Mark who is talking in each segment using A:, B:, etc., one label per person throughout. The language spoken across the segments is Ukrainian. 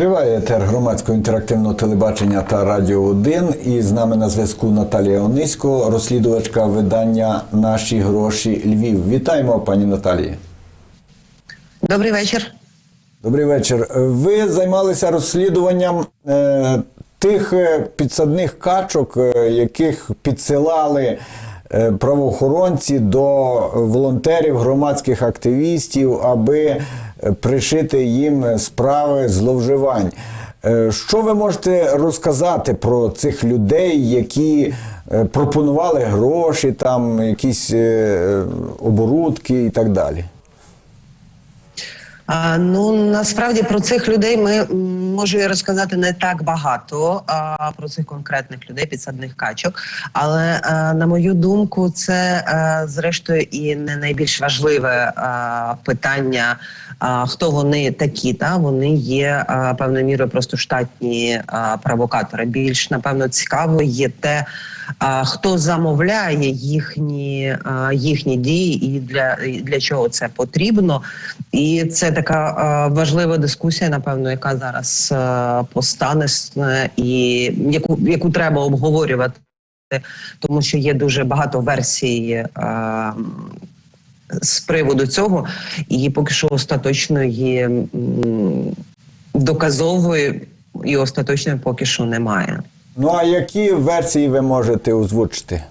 A: Триває етер громадського інтерактивного телебачення та радіо 1. І з нами на зв'язку Наталія Онисько, розслідувачка видання Наші гроші Львів. Вітаємо, пані Наталії.
B: Добрий вечір.
A: Добрий вечір. Ви займалися розслідуванням е, тих е, підсадних качок, е, яких підсилали е, правоохоронці до волонтерів, громадських активістів, аби пришити їм справи зловживань. Е, Що ви можете розказати про цих людей, які е, пропонували гроші, там якісь е, оборудки і так далі?
B: А, ну насправді про цих людей ми можу розказати не так багато а, про цих конкретних людей, підсадних качок. Але а, на мою думку, це а, зрештою і не найбільш важливе а, питання. А, хто вони такі? Та вони є певною мірою просто штатні провокатори. Більш напевно цікаво є те. Хто замовляє їхні, їхні дії і для, для чого це потрібно? І це така важлива дискусія, напевно, яка зараз а, постане і яку, яку треба обговорювати, тому що є дуже багато версій. З приводу цього, і поки що остаточної доказової і остаточної поки що немає.
A: Ну а які версії ви можете озвучити?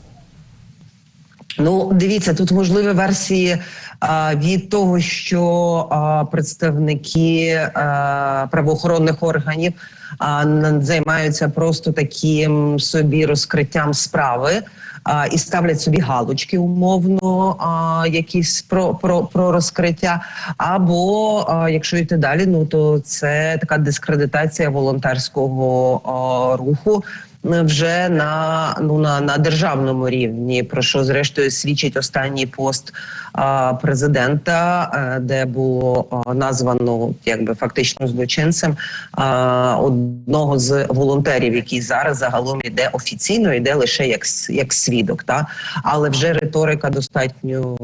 B: Ну, дивіться, тут можливі версії а, від того, що а, представники а, правоохоронних органів а, займаються просто таким собі розкриттям справи. А, і ставлять собі галочки умовно, а, якісь про, про, про розкриття. Або а, якщо йти далі, ну то це така дискредитація волонтерського а, руху вже на ну на, на державному рівні, про що зрештою свідчить останній пост а, президента, е, де було а, названо якби фактично злочинцем а, одного з волонтерів, який зараз загалом іде офіційно, іде лише як як свідок, та але вже риторика достатньо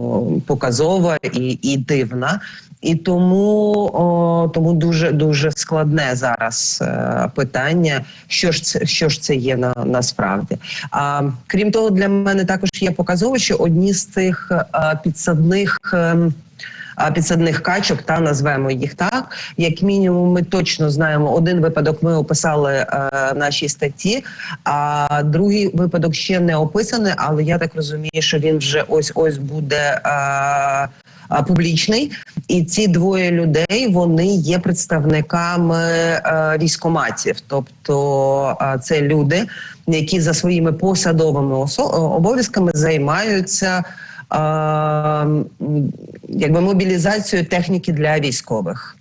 B: показова і, і дивна. І тому, о, тому дуже дуже складне зараз е, питання, що ж це що ж це є на насправді. А крім того, для мене також є показово, одні з цих е, підсадних. а, підсадних качок, та назвемо їх так. Як мінімум, ми точно знаємо один випадок. Ми описали е, нашій статті. А другий випадок ще не описаний, але я так розумію, що він вже ось ось буде. Е, публічний, і ці двоє людей вони є представниками е, військоматів, тобто е, це люди, які за своїми посадовими обов'язками займаються. е, якби мобілізацією техніки для військових.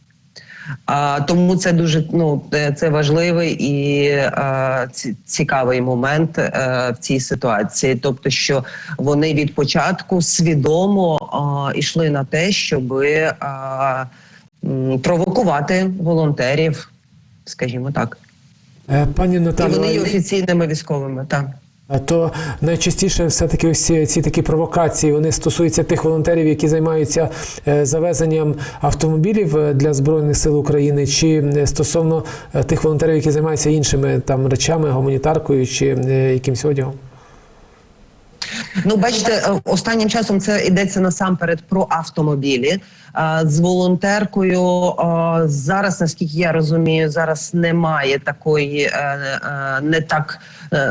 B: А, тому це дуже ну е, це важливий і е, ці- цікавий момент е, в цій ситуації. Тобто, що вони від початку свідомо е, йшли на те, щоб е, м, провокувати волонтерів, скажімо так,
C: Е, Пані
B: і вони є офіційними військовими. Так.
C: То найчастіше все-таки ось ці, такі провокації вони стосуються тих волонтерів, які займаються е, завезенням автомобілів е, для збройних сил України, чи стосовно е, тих волонтерів, які займаються іншими там речами, гуманітаркою чи якимсь одягом.
B: Ну, бачите, останнім часом це йдеться насамперед про автомобілі. Е, З волонтеркою е, зараз, наскільки я розумію, зараз немає такої, е, не так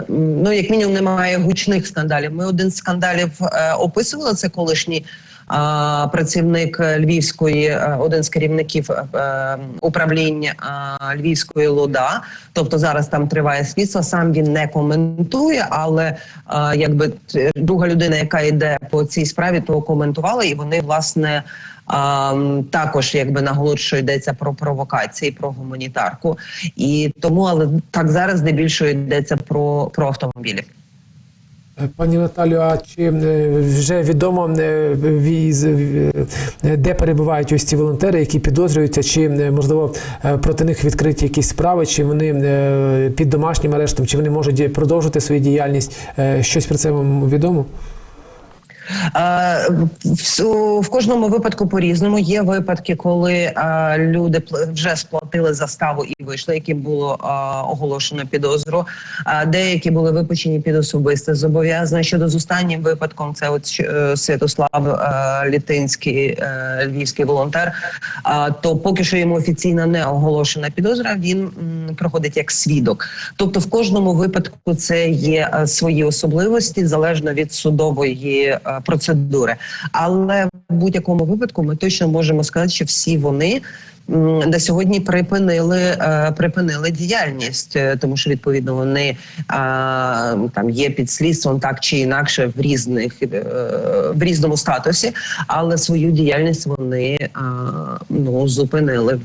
B: ну як мінімум, немає гучних скандалів. Ми один з скандалів описували це колишній. Працівник Львівської, один з керівників управління Львівської ЛОДА. Тобто зараз там триває слідство. Сам він не коментує, але якби друга людина, яка йде по цій справі, то коментувала, і вони власне. А, також якби наголошую, йдеться про провокації, про гуманітарку, і тому, але так зараз здебільшого йдеться про, про автомобілі.
C: Е, Пані Наталю, а чи е, вже відомо е, де перебувають ось ці волонтери, які підозрюються, чи можливо проти них відкриті якісь справи, чи вони під домашнім арештом, чи вони можуть продовжити свою діяльність? Щось про це вам відомо?
B: В, кожному випадку по-різному. Є випадки, коли люди вже сплатили заставу і вийшли, яким було оголошено підозру. Деякі були випущені під особисте зобов'язання. Щодо з останнім випадком, це от е, Святослав е, Літинський, е, львівський волонтер. То поки що йому офіційно не оголошена підозра. Він проходить як свідок. Тобто, в кожному випадку це є свої особливості залежно від судової процедури. Але в будь-якому випадку ми точно можемо сказати, що всі вони. На сьогодні припинили е, припинили діяльність, е, тому що відповідно вони там є під слідством так чи інакше в різних е, в різному статусі, але свою діяльність вони ну зупинили.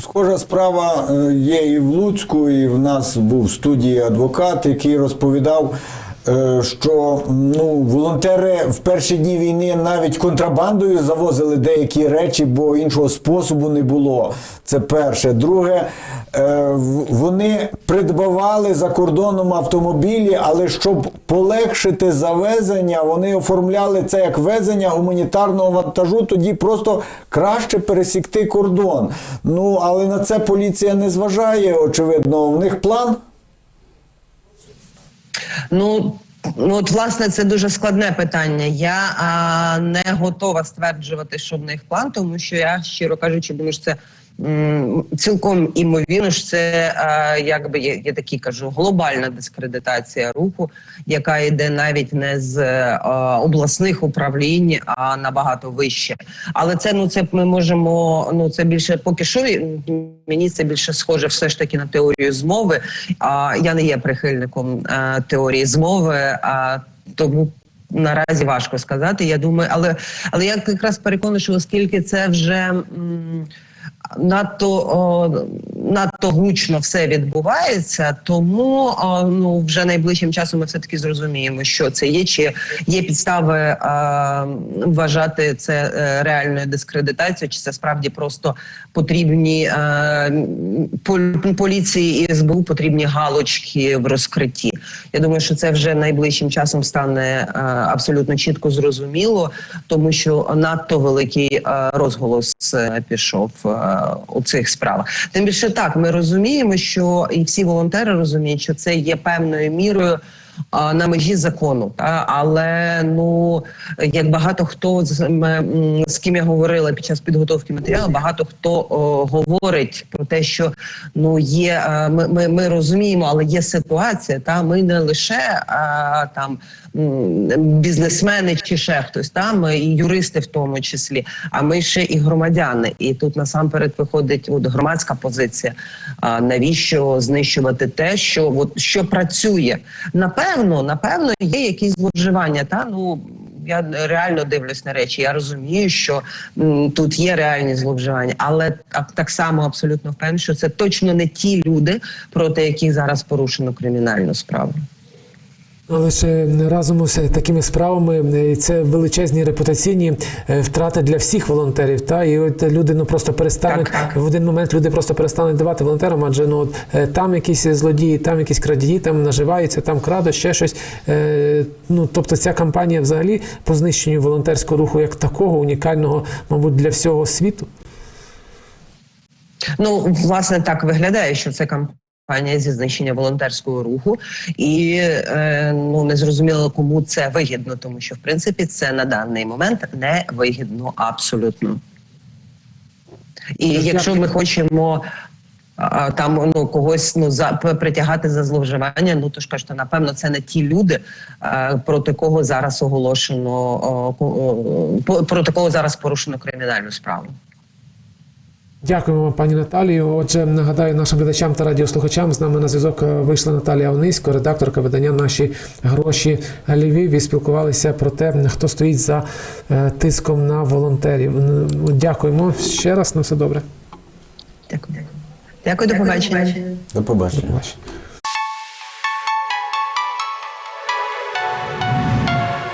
A: Схожа справа е, є і в Луцьку, і в нас був в студії адвокат, який розповідав, е, що ну, волонтери в перші дні війни навіть контрабандою завозили деякі речі, бо іншого способу не було. Це перше. Друге, е, вони придбавали за кордоном автомобілі, але щоб полегшити завезення, вони оформляли це як везення гуманітарного вантажу. Тоді просто краще пересікти кордон. Ну але на це поліція не зважає. Очевидно, в них план.
B: Ну, от власне це дуже складне питання. Я а, не готова стверджувати, що в них план, тому що я щиро кажучи, думаю, що це. Цілком імовірно, що це якби є, я такі кажу глобальна дискредитація руху, яка йде навіть не з е, обласних управлінь, а набагато вище. Але це ну це ми можемо. Ну це більше поки що мені це більше схоже, все ж таки на теорію змови. А я не є прихильником е, теорії змови, а тому. Наразі важко сказати. Я думаю, але але я якраз переконана, що оскільки це вже м, надто о, надто гучно все відбувається, тому о, ну вже найближчим часом ми все таки зрозуміємо, що це є, чи є підстави е, вважати це е, реальною дискредитацією, чи це справді просто потрібні е, поліції і СБУ потрібні галочки в розкритті. Я думаю, що це вже найближчим часом стане е, абсолютно чітко зрозуміло, тому що надто великий е, розголос е, пішов е, у цих справах. Тим більше так, ми розуміємо, що і всі волонтери розуміють, що це є певною мірою. На межі закону, але ну як багато хто з з ким я говорила під час підготовки матеріалу, багато хто говорить про те, що ну є е, ми, ми, ми розуміємо, але є ситуація. Та ми не лише а, там бізнесмени чи ще хтось там і юристи в тому числі. А ми ще і громадяни. І тут насамперед виходить от громадська позиція. А навіщо знищувати те, що от що працює? Напевно, напевно, є якісь зловживання. Та ну. Я реально дивлюсь на речі. Я розумію, що м, тут є реальні зловживання, але так, само абсолютно впевнений, що це точно не ті люди, проти яких зараз порушено кримінальну справу.
C: Але ж разом з такими справами е, це величезні репутаційні е, втрати для всіх волонтерів. Та і от люди ну просто перестануть
B: Так, так.
C: в один момент. Люди просто перестануть давати волонтерам, адже ну от, е, там якісь злодії, там якісь крадії, там наживаються, там крадуть ще щось. Ну тобто, ця кампанія взагалі по знищенню волонтерського руху як такого унікального, мабуть, для всього світу.
B: Ну, власне, так виглядає, що це кампанія зі знищення волонтерського руху, і е, ну не зрозуміло, кому це вигідно, тому що в принципі це на даний момент не вигідно абсолютно. І якщо ми хочемо. а, Там ну когось ну за притягати за зловживання. Ну то ж кажете, напевно, це не ті люди, а, проти кого зараз оголошено о, о, проти кого зараз порушено кримінальну справу.
C: Дякуємо вам, пані Наталію. Отже, нагадаю нашим глядачам та радіослухачам. З нами на зв'язок вийшла Наталія Онисько, редакторка видання Наші гроші Львів. І спілкувалися про те, хто стоїть за е, тиском на волонтерів. Дякуємо ще раз. На все добре.
B: Дякую. Дякую, до побачення.
A: До побачення.
C: Бачите.